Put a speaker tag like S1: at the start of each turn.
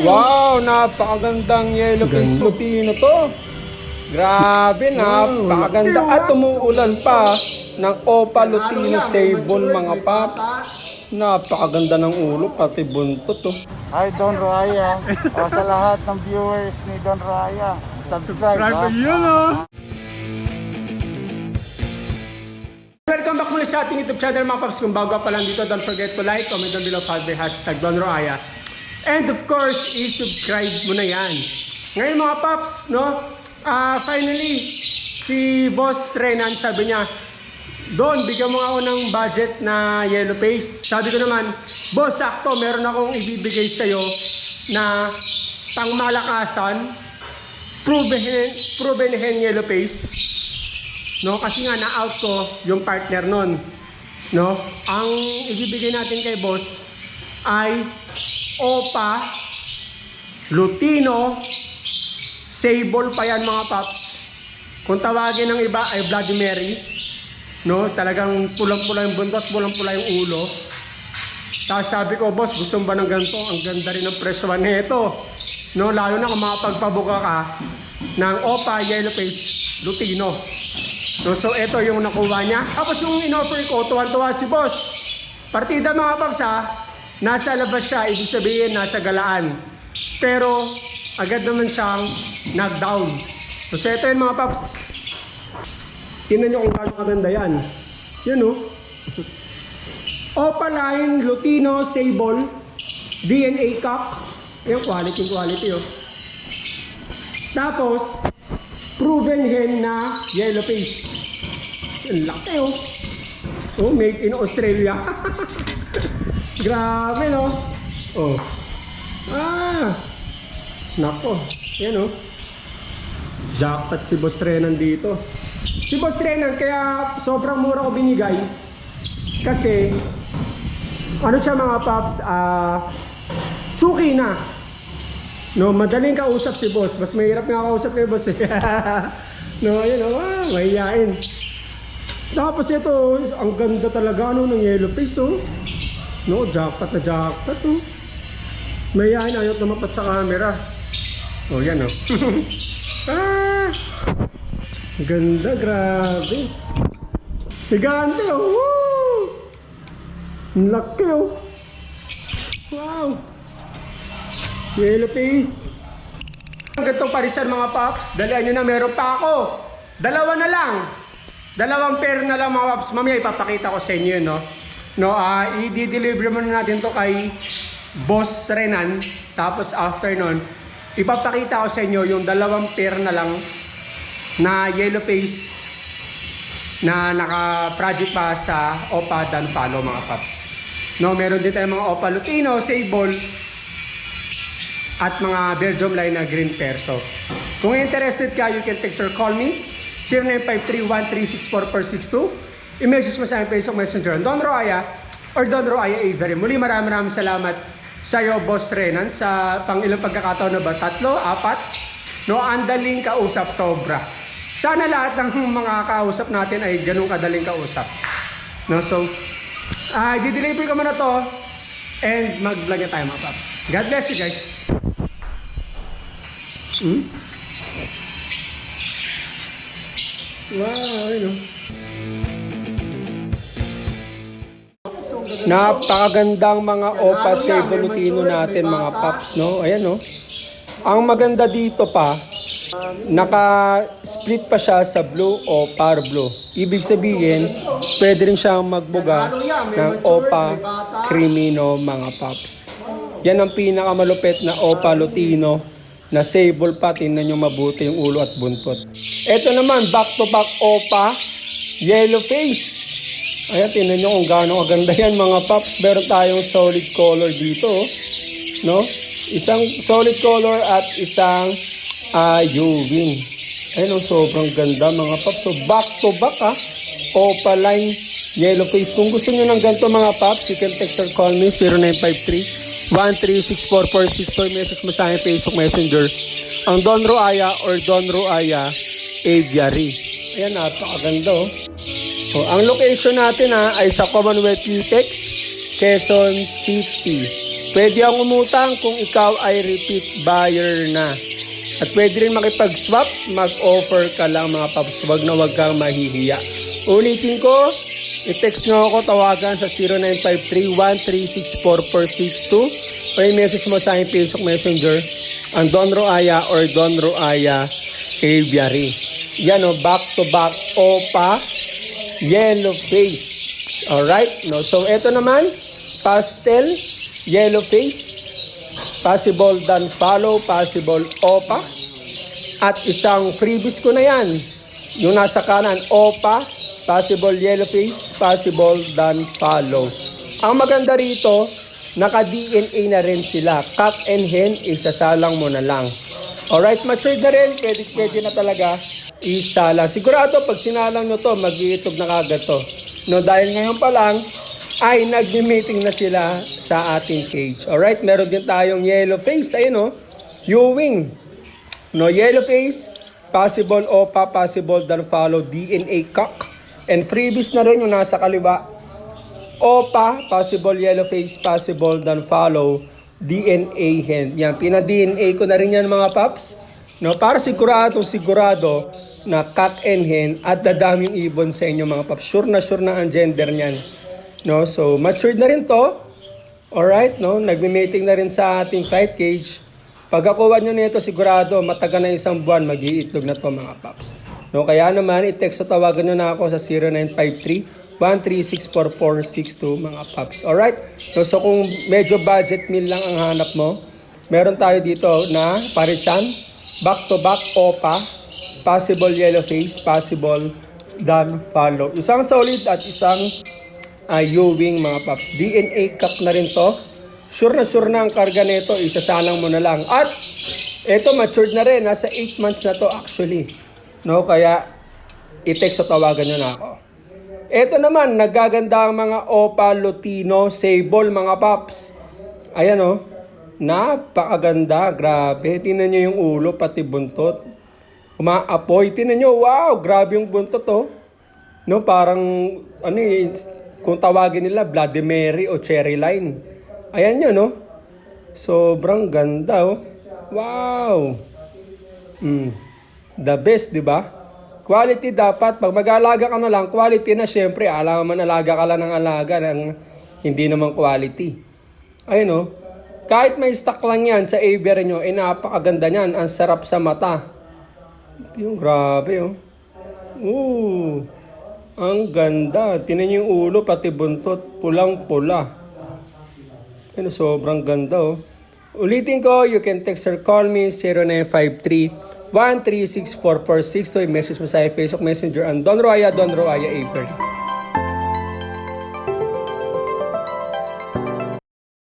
S1: Wow, napakagandang yellow face lupino to. Grabe, napakaganda. At umuulan pa ng Opa Lutino Sabon mga paps. Napakaganda ng ulo, pati buntot to.
S2: Hi Don Raya. o, sa lahat ng viewers ni Don Raya. Subscribe, ha?
S1: Welcome back muli sa ating YouTube channel mga paps. Kung bago pa lang dito, don't forget to like, comment down below, follow the hashtag Don Roaya. And of course, i-subscribe mo na yan. Ngayon mga paps, no? Ah, finally, si Boss Renan sabi niya, Don, bigyan mo ako ng budget na yellow face. Sabi ko naman, Boss, sakto, meron akong ibibigay sa'yo na pangmalakasan, proven, proven hen yellow face. No, kasi nga na-out ko yung partner nun. No? Ang ibibigay natin kay boss ay Opa, Lutino, Sable pa yan mga paps. Kung tawagin ng iba ay Bloody Mary. No? Talagang pulang-pula yung buntot, pulang-pula yung ulo. Tapos sabi ko, boss, gusto ba ng ganito? Ang ganda rin ng presyoan nito. No, lalo na kung makapagpabuka ka ng Opa Yellow Face Lutino. No, so ito yung nakuha niya. Tapos yung in-offer ko, tuwan-tuwa si boss. Partida mga paps ha, nasa labas siya, ibig sabihin nasa galaan. Pero agad naman siyang knockdown. So, ito yun mga paps. Tingnan nyo kung gaano kaganda yan. Yan oh. Opaline, Lutino, Sable, DNA Cup. Yung quality, quality oh. Tapos, proven hen na yellow face. Ang laki oh. Oh, made in Australia. Grabe no. Oh. Ah. Nako. Yan oh. Jackpot si Boss Renan dito. Si Boss Renan, kaya sobrang mura ko binigay. Kasi, ano siya mga paps, ah, suki na. No, madaling kausap si boss. Mas mahirap nga kausap kay boss eh. no, ayun oh, ah, mahihain. Tapos ito, ang ganda talaga ano ng yellow face oh. No, jackpot na jackpot oh. Mahihain, ayaw tumapat sa camera. Oh, yan oh. ah! Ganda, grabe. Gigante oh. Woo! Laki oh. Wow! Yellow face. Ang gantong parisan mga paps. Dalian nyo na, meron pa ako. Dalawa na lang. Dalawang pair na lang mga paps. Mamaya ipapakita ko sa inyo no? No, ah, i-deliver muna natin to kay Boss Renan. Tapos after nun, ipapakita ko sa inyo yung dalawang pair na lang na yellow face na naka-project pa sa Opa Dan Palo mga paps. No, meron din tayong mga Opa Lutino, Sable, at mga Belgium line na green pair. So, kung interested ka, you can text or call me 0953-1364462. I-message mo sa akin Facebook Messenger on Don Roaya or Don Roaya Avery. Muli maraming maraming salamat sa iyo, Boss Renan, sa pang ilang pagkakataon na ba? Tatlo, apat? No, ang daling kausap, sobra. Sana lahat ng mga kausap natin ay ganun kadaling kausap. No, so, ah, i-deliver ko muna to and mag-vlog tayo mga paps. God bless you guys. Hmm? Wow, ano? Napakagandang mga Opa Sable Lutino natin mga paps, no? Ayan, no? Ang maganda dito pa, naka-split pa siya sa blue o par blue. Ibig sabihin, pwede rin siyang magbuga ng Opa Crimino mga paps. Yan ang pinakamalupit na Opa Lutino na sable pa. Tingnan nyo mabuti yung ulo at buntot. Ito naman, back to back Opa Yellow Face. Ayan, tingnan nyo kung gaano kaganda yan mga paps. Meron tayong solid color dito. No? Isang solid color at isang uh, U-wing. Ayun, oh, sobrang ganda mga paps. So, back to back ah. Opaline yellow face. Kung gusto nyo ng ganito mga paps, you can text or call me 0953 1364464 message mo sa akin Facebook Messenger ang Don Roaya or Don Roaya Aviary. Ayan, napakaganda oh. So, ang location natin ha, ay sa Commonwealth UTEX, Quezon City. Pwede ang umutang kung ikaw ay repeat buyer na. At pwede rin makipag-swap, mag-offer ka lang mga paps. Huwag na huwag kang mahihiya. Ulitin ko, i-text nyo ako, tawagan sa 0953-1364462 o i-message mo sa aking Facebook Messenger ang Don Roaya or Don Roaya Aviary. Yan o, back to back opa, yellow face. Alright? No? So, ito naman, pastel, yellow face, possible dan follow, possible opa, at isang freebies ko na yan. Yung nasa kanan, opa, possible yellow face, possible dan follow. Ang maganda rito, naka-DNA na rin sila. Cock and hen, isasalang mo na lang. Alright, matured na rin. Pwede, pwede na talaga isalang. Sigurado, pag sinalang nyo to, mag-iitog na kagad to. No, dahil ngayon pa lang, ay nagme-meeting na sila sa ating cage. Alright, meron din tayong yellow face. Ayun o, Ewing. No, yellow face, possible OPA, possible dan follow, DNA cock. And freebies na rin yung nasa kaliwa. OPA, possible yellow face, possible dan follow, DNA hen. Yan, pina-DNA ko na rin yan mga paps. No, para sigurado, sigurado na cock and hen at dadaming ibon sa inyo mga paps. Sure na sure na ang gender niyan. No, so matured na rin to. Alright, no? Nagme-mating na rin sa ating flight cage. Pagkakuha nyo nito, sigurado, matagal na isang buwan, mag-iitlog na to mga paps. No, kaya naman, i-text o tawagan nyo na ako sa 0953-1364462 mga paps. Alright? No, so kung medyo budget meal lang ang hanap mo, meron tayo dito na parisan, back-to-back OPA, possible yellow face, possible dan follow. Isang solid at isang uh, U-wing mga paps. DNA cup na rin to. Sure na sure na ang karga nito, isasalang mo na lang. At ito matured na rin, nasa 8 months na to actually. No, kaya i-text o tawagan nyo na ako. Ito naman, nagaganda ang mga Opa Lutino Sable mga paps. Ayan o, napakaganda, grabe. Tingnan nyo yung ulo, pati buntot. Umaapoy, tingnan nyo, wow, grabe yung buntot oh. No, parang, ano eh, kung tawagin nila, Bloody Mary o Cherry Line. Ayan yun, no? Sobrang ganda, oh. Wow! Mm. The best, di ba? Quality dapat, pag mag-alaga ka na lang, quality na syempre, alam man alaga ka lang ng alaga, ng hindi naman quality. Ayun, oh. Kahit may stock lang yan sa aviary nyo, eh napakaganda niyan. Ang sarap sa mata. Yung grabe, oh. Ooh. Ang ganda. Tinan niyo yung ulo, pati buntot, pulang-pula. Ano, sobrang ganda, oh. Ulitin ko, you can text or call me 0953 1364462. I-message mo sa Facebook Messenger ang Don Roaya, Don Roaya Avery.